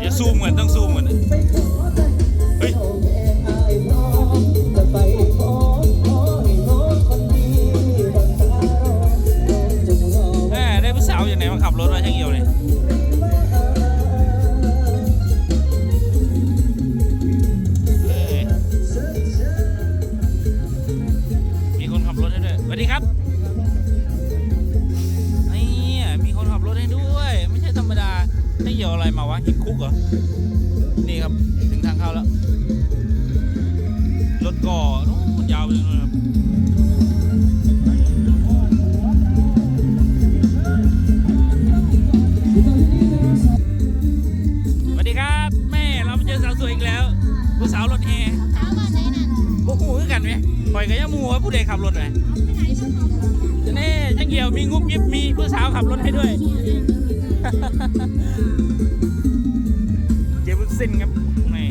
อย่าสู้เหมือนต้องซู นี่ครับถึงทางเข้าแล้ว รถก่อนู่นยาวไปเลยนะครับสวัสดีครับ แม่เรามาเจอสาวสวยอีกแล้ว ผู้สาวรถแฮเช้าวันไหนน่ะโอ้โหคือกันไหมปล่อยกันยังมูว่าผู้ใดขับรถไหมไปไหนสักคนแน่จังเกี่ยวมีงุบยิบมีผู้สาวขับรถให้ด้วยเจบุญ สิ้นครับนี่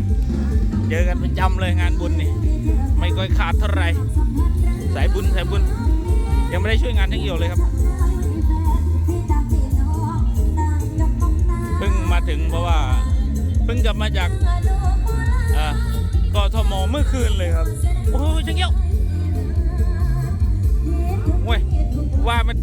เจอกันประจำเลยงานบุญนี่ ไม่ค่อยขาดเท่าไหร่สายบุญสายบุญ ยังไม่ได้ช่วยงานทั้งเอี่ยวเลยครับเพิ่งมาถึงเพราะว่าเพิ่งกลับมาจากเอ่อกทมเมื่อคืนเลยครับ โอ้ยจังเกี่ยวเว้ยว่ามัน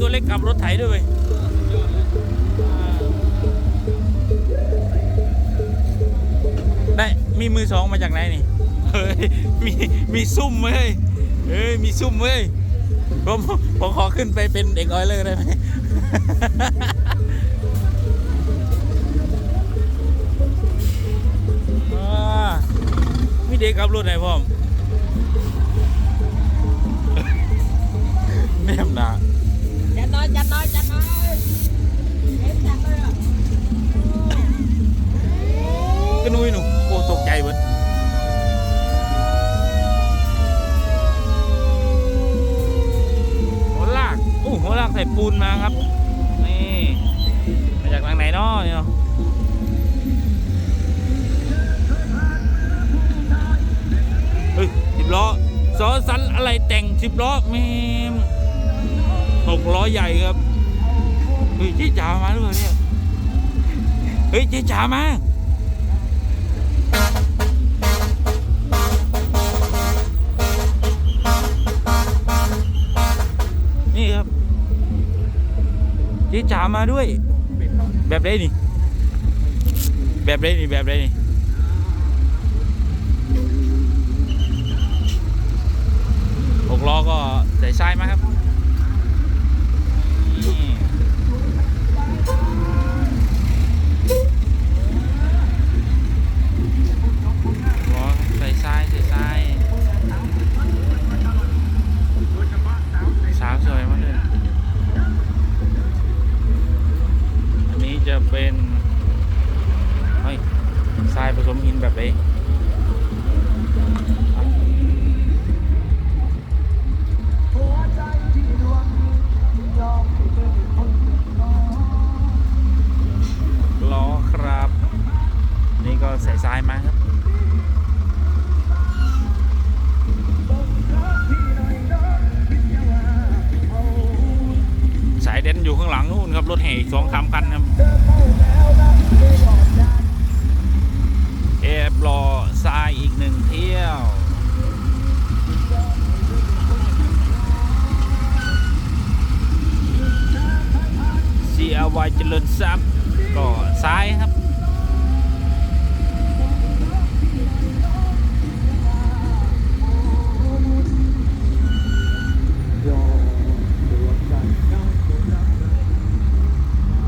ตัวเล็กขับรถไถด้วยเว้ยได้มีมือสองมาจากไหนนี่เฮ้ยมีมีซุ่มเว้ยเฮ้ยมีซุ่มเว้ยผมผมขอขึ้นไปเป็นเด็กออยเลอร์ได้ไหมอ่ามีเด็กขับรถไหนพ่อมแนมหนา อยจัดน้อยจัดน้อยเอ็มจัดเลยอะก็นุ้ยหนูโอ้ตกใจเบิดหัวลากโอ้หัวลากใส่ปูนมาครับ นี่มาจากทางไหนเนาะเนี่ยเฮ้ยสิบล้อซอสันอะไรแต่งสิบล้อแม่ หกล้อใหญ่ครับเฮ้ยเจ๊จ๋ามาหรือเปล่าเนี่ยเฮ้ยเจ๊จ๋ามานี่ครับเจ๊จ๋ามาด้วย แบบไรนี่ แบบไรนี่แบบไรนี่หกล้อก็ใส่ทรายมาครับนี่ล้อใส่ทราย ทรายใส่ทรายสาวสวยมากเลย อันนี้จะ เป็นเฮ้ยทรายผสมหินแบบไหน รับรถแห่อีกสองสามคันครับแอบรอทรายอีกหนึ่งเที่ยวซีอาวายเจริญทรัพย์ก็ซ้ายครับ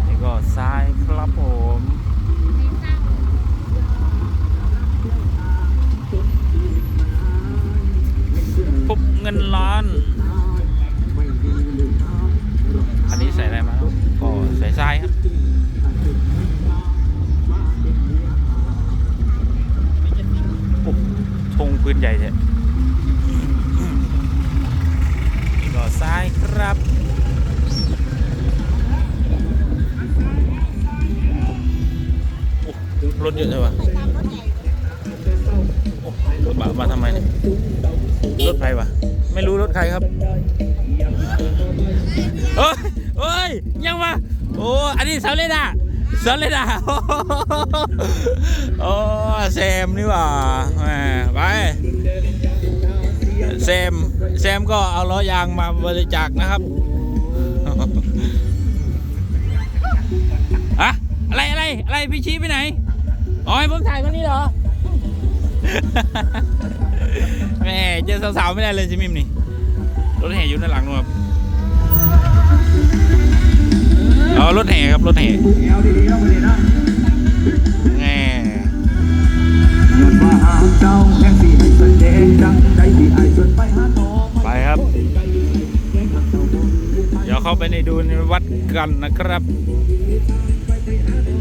นี่ก็ซ้ายครับผม ปุ๊บเงินล้าน อันนี้ใส่อะไรมาครับก็ใส่ทรายครับโอ้ืนใหญ่เนี่ยนี่ก็ทรายครับรถเยอะเลยวะรถมามาทำไมเนี่ยรถใครวะไม่รู้รถใครครับเฮ้ยเฮ้ยยังวะโอ้อันนี้สาวเลดา สาวเลดาโอ้แซมนี่ว่าไปแซมแซมก็เอาล้อยางมาบริจาคนะครับอะอะไรอะไรอะไรพี่ชี้ไปไหนอ๋อให้ผมถ่ายคนนี้เหรอแม่เจอสาวๆไม่ได้เลยจิมิมนี่รถแห่อยู่ด้านหลังนู่นครับ อ๋อรถแห่ครับรถแห่แง่ไปครับ เดี๋ยวเข้าไปในดูในวัดกันนะครับ